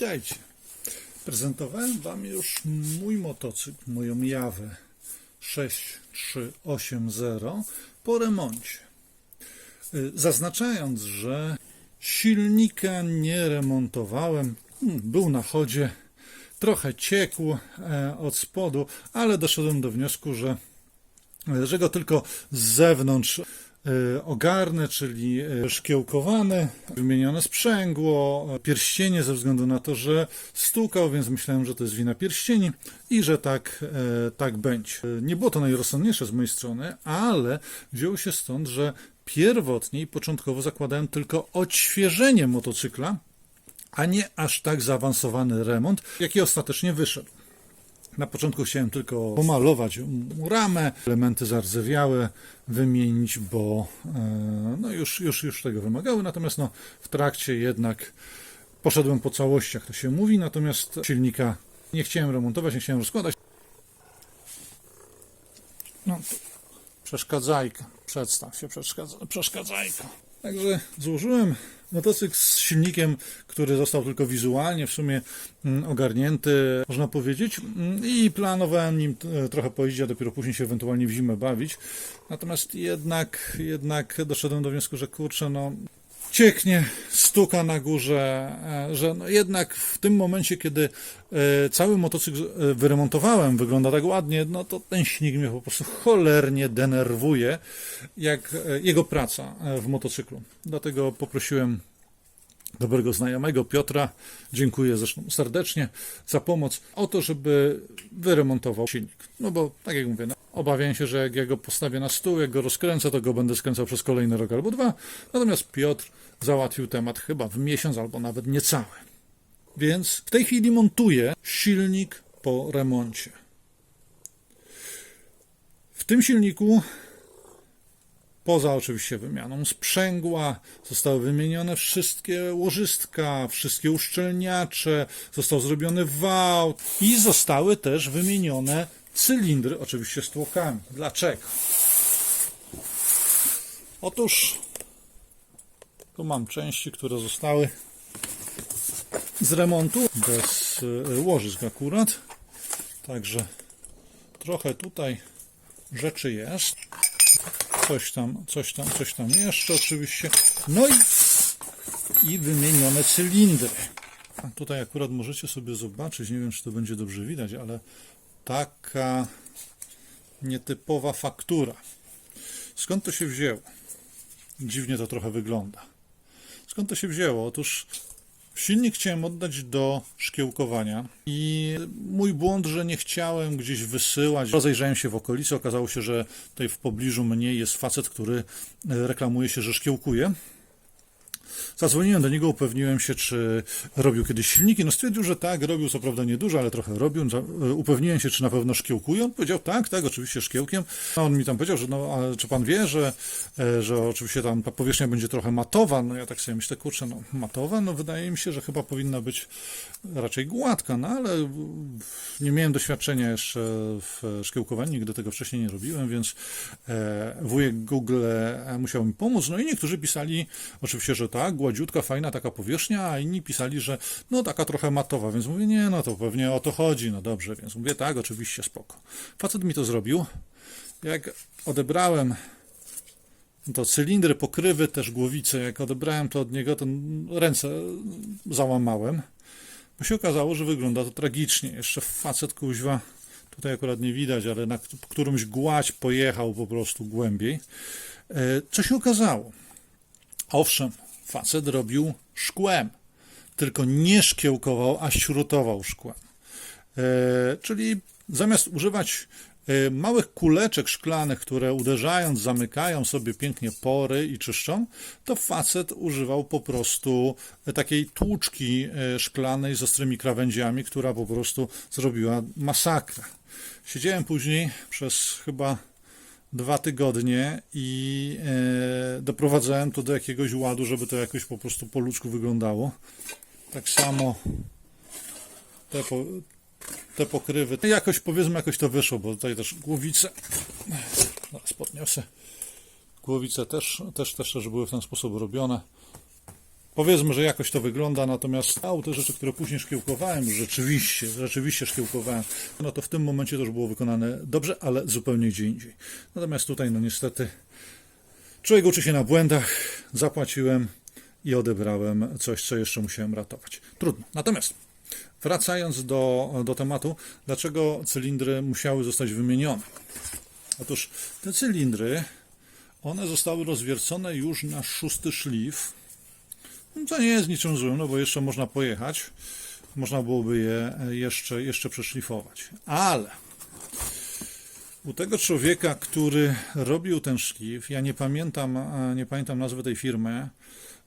Witajcie. Prezentowałem Wam już mój motocykl, moją Jawę 6380 po remoncie. Y, Zaznaczając, że silnika nie remontowałem, Hmm, był na chodzie, trochę ciekł e, od spodu, ale doszedłem do wniosku, że że go tylko z zewnątrz e, ogarnę, czyli e, szkiełkowane, wymienione sprzęgło, e, pierścienie ze względu na to, że stukał, więc myślałem, że to jest wina pierścieni i że tak, tak będzie. Nie było to najrozsądniejsze z mojej strony, ale wzięło się stąd, że pierwotnie i początkowo zakładałem tylko odświeżenie motocykla, a nie aż tak zaawansowany remont, jaki ostatecznie wyszedł. Na początku chciałem tylko pomalować ramę, elementy zardzewiałe wymienić, bo e, no już, już, już tego wymagały. Natomiast no, w trakcie jednak poszedłem po całości, jak to się mówi. Natomiast silnika nie chciałem remontować, nie chciałem rozkładać. No, przeszkadzajka. Przedstaw się, przeszkadza, przeszkadzajka. Także złożyłem motocykl z silnikiem, który został tylko wizualnie w sumie mm, ogarnięty, można powiedzieć, Mm, i planowałem nim e, trochę pojeździć, a dopiero później się ewentualnie w zimę bawić. Natomiast jednak, jednak doszedłem do wniosku, że kurczę, no cieknie, stuka na górze, e, że no jednak w tym momencie, kiedy e, cały motocykl e, wyremontowałem, wygląda tak ładnie, no to ten silnik mnie po prostu cholernie denerwuje, jak jego praca w motocyklu. Dlatego poprosiłem dobrego znajomego Piotra, dziękuję zresztą serdecznie za pomoc, o to, żeby wyremontował silnik. No bo, tak jak mówię, no, obawiam się, że jak ja go postawię na stół, jak go rozkręcę, to go będę skręcał przez kolejny rok albo dwa. Natomiast Piotr załatwił temat chyba w miesiąc albo nawet niecały. Więc w tej chwili montuję silnik po remoncie. W tym silniku Poza oczywiście wymianą sprzęgła, zostały wymienione wszystkie łożystka, wszystkie uszczelniacze, został zrobiony wał i zostały też wymienione cylindry, oczywiście z tłokami. Dlaczego? Otóż tu mam części, które zostały z remontu, bez y, łożysk akurat, także trochę tutaj rzeczy jest coś tam, coś tam, coś tam jeszcze oczywiście. No i, i wymienione cylindry. A tutaj akurat możecie sobie zobaczyć, nie wiem czy to będzie dobrze widać, ale taka nietypowa faktura. Skąd to się wzięło? Dziwnie to trochę wygląda. Skąd to się wzięło? Otóż Silnik chciałem oddać do szkiełkowania i mój błąd, że nie chciałem gdzieś wysyłać. Rozejrzałem się w okolicy, okazało się, że tutaj w pobliżu mnie jest facet, który reklamuje się, że szkiełkuje. Zadzwoniłem do niego, upewniłem się, czy robił kiedyś silniki. No stwierdził, że tak, robił co prawda niedużo, ale trochę robił. Za- e, Upewniłem się, czy na pewno szkiełkuje. On powiedział, tak, tak, oczywiście szkiełkiem. A on mi tam powiedział, że no, ale czy pan wie, że, e, że oczywiście tam ta powierzchnia będzie trochę matowa. No ja tak sobie myślę, kurczę, no matowa, no wydaje mi się, że chyba powinna być raczej gładka, no ale nie miałem doświadczenia jeszcze w szkiełkowaniu, nigdy tego wcześniej nie robiłem, więc e, wujek Google musiał mi pomóc. No i niektórzy pisali oczywiście, że tak, gładziutka, fajna taka powierzchnia, a inni pisali, że no taka trochę matowa, więc mówię, nie, no to pewnie o to chodzi, no dobrze, więc mówię, tak, oczywiście, spoko. Facet mi to zrobił. Jak odebrałem to cylindry, pokrywy, też głowice, jak odebrałem to od niego, to ręce załamałem. Bo się okazało, że wygląda to tragicznie. Jeszcze facet kuźwa, tutaj akurat nie widać, ale na którymś gładź pojechał po prostu głębiej. E, Co się okazało? Owszem, facet robił szkłem, tylko nie szkiełkował, a śrutował szkłem. E, czyli zamiast używać e, małych kuleczek szklanych, które uderzając, zamykają sobie pięknie pory i czyszczą, to facet używał po prostu e, takiej tłuczki szklanej z ostrymi krawędziami, która po prostu zrobiła masakrę. Siedziałem później przez chyba dwa tygodnie i e, doprowadzałem to do jakiegoś ładu, żeby to jakoś po prostu po ludzku wyglądało. Tak samo te, po, te pokrywy. No Jakoś powiedzmy, jakoś to wyszło, bo tutaj też głowice. Zaraz podniosę. Głowice też, też, też, też były w ten sposób robione. Powiedzmy, że jakoś to wygląda, natomiast a, te rzeczy, które później szkiełkowałem, rzeczywiście, rzeczywiście szkiełkowałem, no to w tym momencie już było wykonane dobrze, ale zupełnie gdzie indziej. Natomiast tutaj, no niestety, człowiek uczy się na błędach, zapłaciłem i odebrałem coś, co jeszcze musiałem ratować. Trudno. Natomiast wracając do, do tematu, dlaczego cylindry musiały zostać wymienione? Otóż te cylindry, one zostały rozwiercone już na szósty szlif, co nie jest niczym złym, no bo jeszcze można pojechać. Można byłoby je jeszcze, jeszcze przeszlifować. Ale u tego człowieka, który robił ten szlif, ja nie pamiętam, e, nie pamiętam nazwy tej firmy,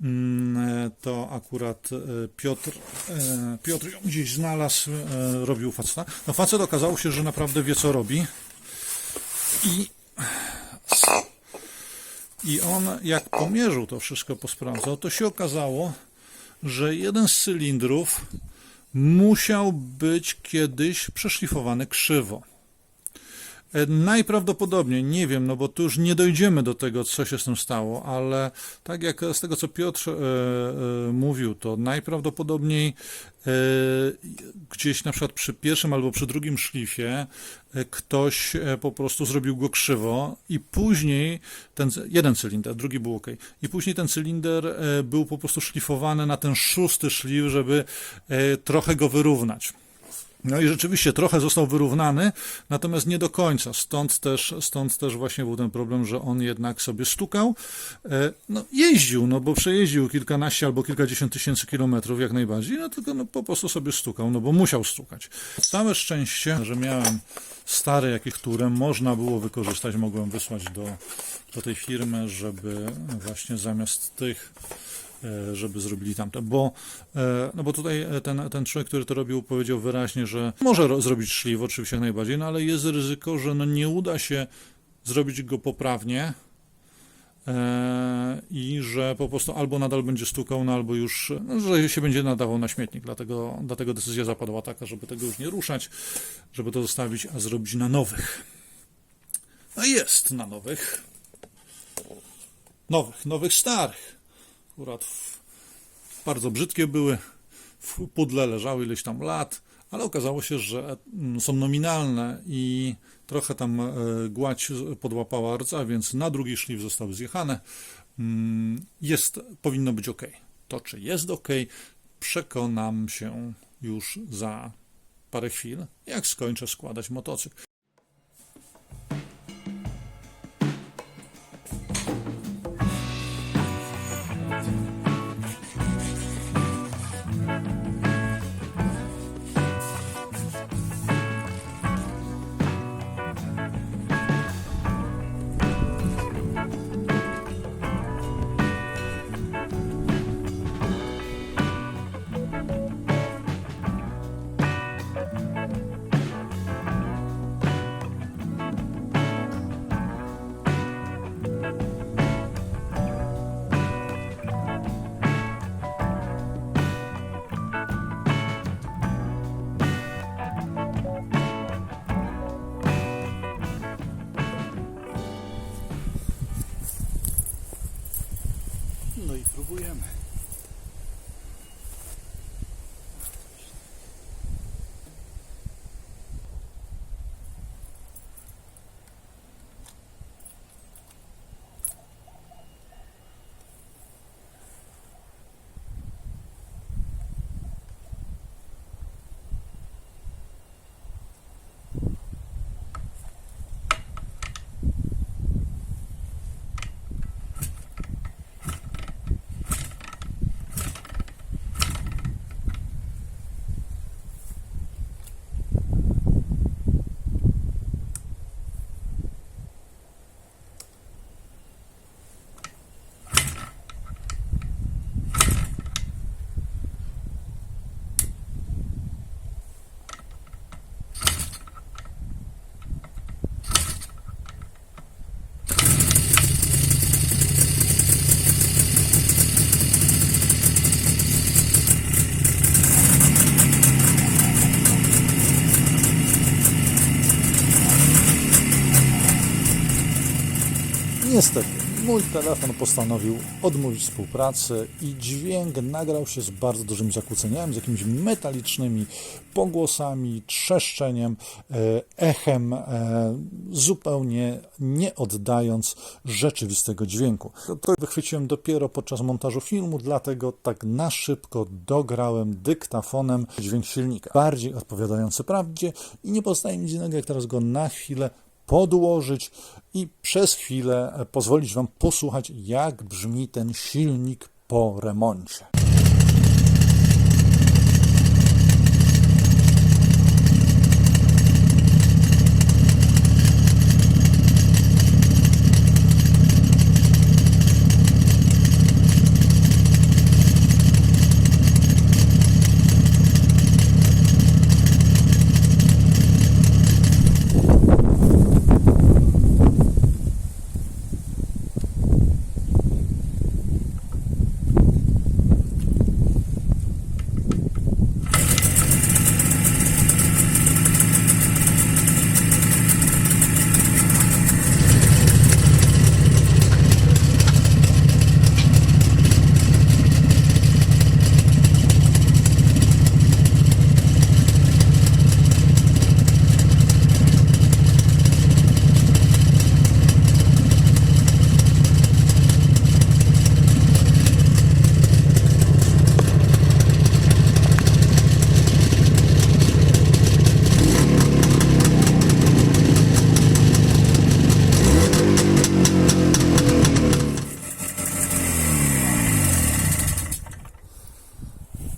mm, to akurat e, Piotr, e, Piotr ją gdzieś znalazł, e, robił faceta. No facet okazało się, że naprawdę wie co robi i i on, jak pomierzył to wszystko, posprawdzał, to się okazało, że jeden z cylindrów musiał być kiedyś przeszlifowany krzywo. E, Najprawdopodobniej, nie wiem, no bo tu już nie dojdziemy do tego, co się z tym stało, ale tak jak z tego, co Piotr e, e, mówił, to najprawdopodobniej e, gdzieś na przykład przy pierwszym albo przy drugim szlifie e, ktoś e, po prostu zrobił go krzywo i później ten, jeden cylinder, drugi był ok, i później ten cylinder e, był po prostu szlifowany na ten szósty szlif, żeby e, trochę go wyrównać. No i rzeczywiście trochę został wyrównany, natomiast nie do końca. Stąd też, stąd też właśnie był ten problem, że on jednak sobie stukał. E, No, jeździł, no bo przejeździł kilkanaście albo kilkadziesiąt tysięcy kilometrów jak najbardziej, no tylko no, po prostu sobie stukał, no bo musiał stukać. Całe szczęście, że miałem stary jakiś, które można było wykorzystać, mogłem wysłać do, do tej firmy, żeby właśnie zamiast tych żeby zrobili tamte, bo, e, no bo tutaj e, ten, ten człowiek, który to robił, powiedział wyraźnie, że może ro- zrobić szlif, oczywiście jak najbardziej, no ale jest ryzyko, że no nie uda się zrobić go poprawnie e, i że po prostu albo nadal będzie stukał, no albo już, no, że się będzie nadawał na śmietnik, dlatego, dlatego decyzja zapadła taka, żeby tego już nie ruszać, żeby to zostawić, a zrobić na nowych. No jest na nowych. Nowych, nowych starych akurat w- bardzo brzydkie były, w pudle leżały ileś tam lat, ale okazało się, że mm, są nominalne i trochę tam e, gładź podłapała rdza, więc na drugi szlif zostały zjechane. Mm, Jest, powinno być ok. To, czy jest ok, przekonam się już za parę chwil, jak skończę składać motocykl. Niestety, mój telefon postanowił odmówić współpracy i dźwięk nagrał się z bardzo dużymi zakłóceniami, z jakimiś metalicznymi pogłosami, trzeszczeniem, e, echem, e, zupełnie nie oddając rzeczywistego dźwięku. To- wychwyciłem dopiero podczas montażu filmu, dlatego tak na szybko dograłem dyktafonem dźwięk silnika, bardziej odpowiadający prawdzie i nie pozostaje nic innego, jak teraz go na chwilę podłożyć i przez chwilę pozwolić Wam posłuchać, jak brzmi ten silnik po remoncie.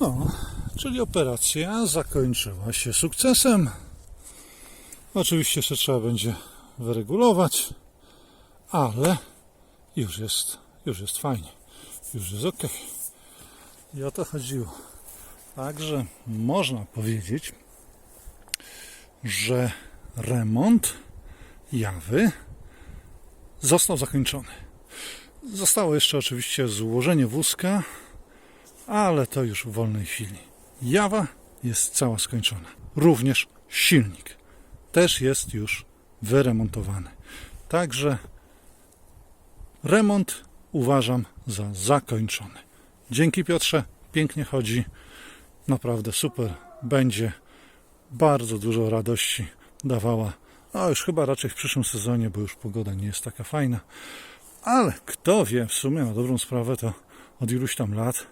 No, operacja zakończyła się sukcesem. Oczywiście jeszcze trzeba będzie wyregulować, ale już jest, już jest fajnie, już jest ok. I o to chodziło. Także można powiedzieć, że remont jawy został zakończony. Zostało jeszcze oczywiście złożenie wózka, ale to już w wolnej chwili. Jawa jest cała skończona. Również silnik też jest już wyremontowany. Także remont uważam za zakończony. Dzięki Piotrze, pięknie chodzi. Naprawdę super będzie. Bardzo dużo radości dawała. A już chyba raczej w przyszłym sezonie, bo już pogoda nie jest taka fajna. Ale kto wie, w sumie na dobrą sprawę to od iluś tam lat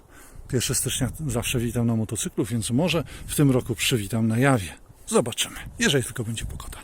1 stycznia zawsze witam na motocyklu, więc może w tym roku przywitam na jawie. Zobaczymy, jeżeli tylko będzie pogoda.